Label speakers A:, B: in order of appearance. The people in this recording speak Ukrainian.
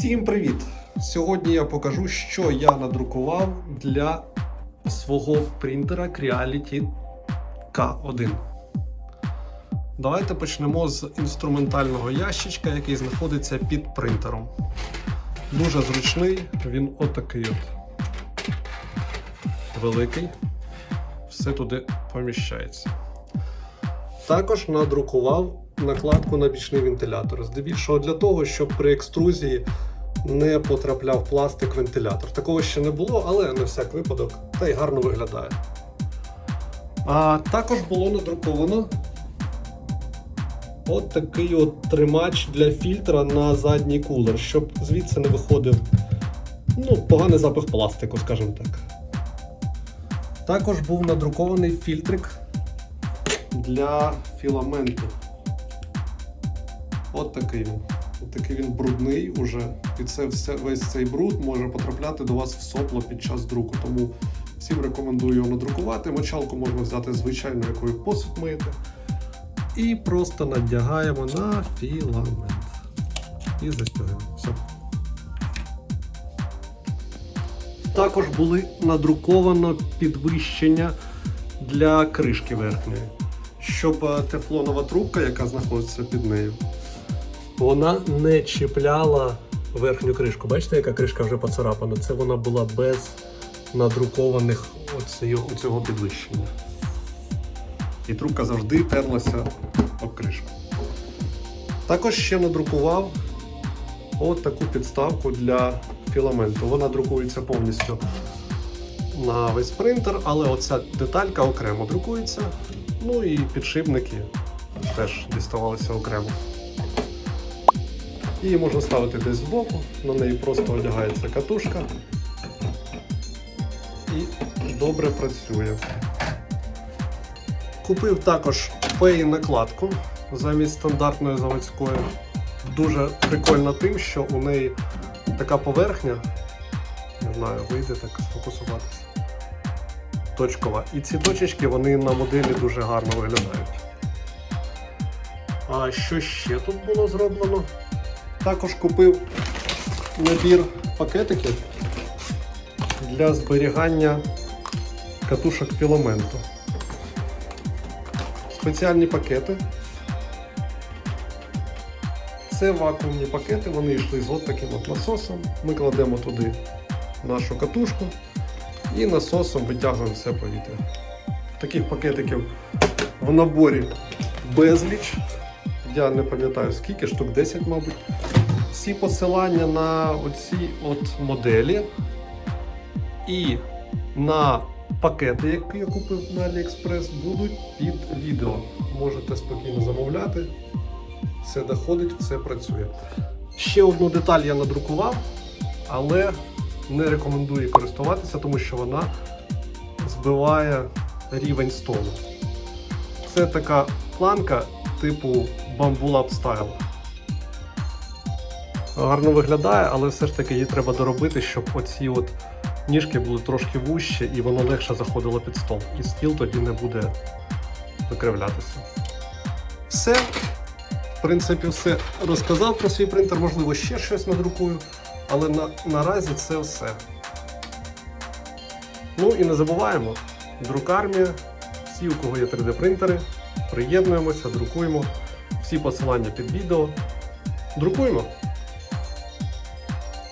A: Всім привіт! Сьогодні я покажу, що я надрукував для свого принтера Creality K1. Давайте почнемо з інструментального ящичка, який знаходиться під принтером. Дуже зручний, він отакий от. Великий. Все туди поміщається. Також надрукував накладку на бічний вентилятор. Здебільшого для того, щоб при екструзії не потрапляв пластик вентилятор. Такого ще не було, але на всяк випадок та й гарно виглядає. А також було надруковано от такий от тримач для фільтра на задній кулер, щоб звідси не виходив ну, поганий запах пластику, скажімо так. Також був надрукований фільтрик для філаменту. От такий він. Такий він брудний уже. І це все, весь цей бруд може потрапляти до вас в сопло під час друку. Тому всім рекомендую його надрукувати. Мочалку можна взяти звичайну, якою посуд мити. І просто надягаємо на філамент. І застягуємо. Все. Також були надруковано підвищення для кришки верхньої, щоб е, тефлонова трубка, яка знаходиться під нею, вона не чіпляла верхню кришку. Бачите, яка кришка вже поцарапана? Це вона була без надрукованих оцього, підвищення. І трубка завжди терлася об кришку. Також ще надрукував от таку підставку для філаменту. Вона друкується повністю на весь принтер, але оця деталька окремо друкується. Ну і підшипники теж діставалися окремо. Її можна ставити десь збоку, на неї просто одягається катушка і добре працює. Купив також пей накладку замість стандартної заводської. Дуже прикольно тим, що у неї така поверхня, не знаю, вийде так сфокусуватися. Точкова. І ці точечки вони на моделі дуже гарно виглядають. А що ще тут було зроблено? Також купив набір пакетиків для зберігання катушок філаменту. Спеціальні пакети. Це вакуумні пакети, вони йшли з от таким от насосом. Ми кладемо туди нашу катушку і насосом витягуємо все повітря. Таких пакетиків в наборі безліч. Я не пам'ятаю скільки, штук 10, мабуть. Всі посилання на оці от моделі і на пакети, які я купив на AliExpress, будуть під відео. Можете спокійно замовляти. Все доходить, все працює. Ще одну деталь я надрукував, але не рекомендую користуватися, тому що вона збиває рівень столу. Це така планка типу Bamboo Style. Гарно виглядає, але все ж таки її треба доробити, щоб оці от ніжки були трошки вужчі і воно легше заходило під стол. І стіл тоді не буде викривлятися. Все. В принципі, все розказав про свій принтер, можливо, ще щось надрукую, але на, наразі це все. Ну і не забуваємо, друкармія, всі, у кого є 3D-принтери, приєднуємося, друкуємо. Всі посилання під відео. Друкуємо!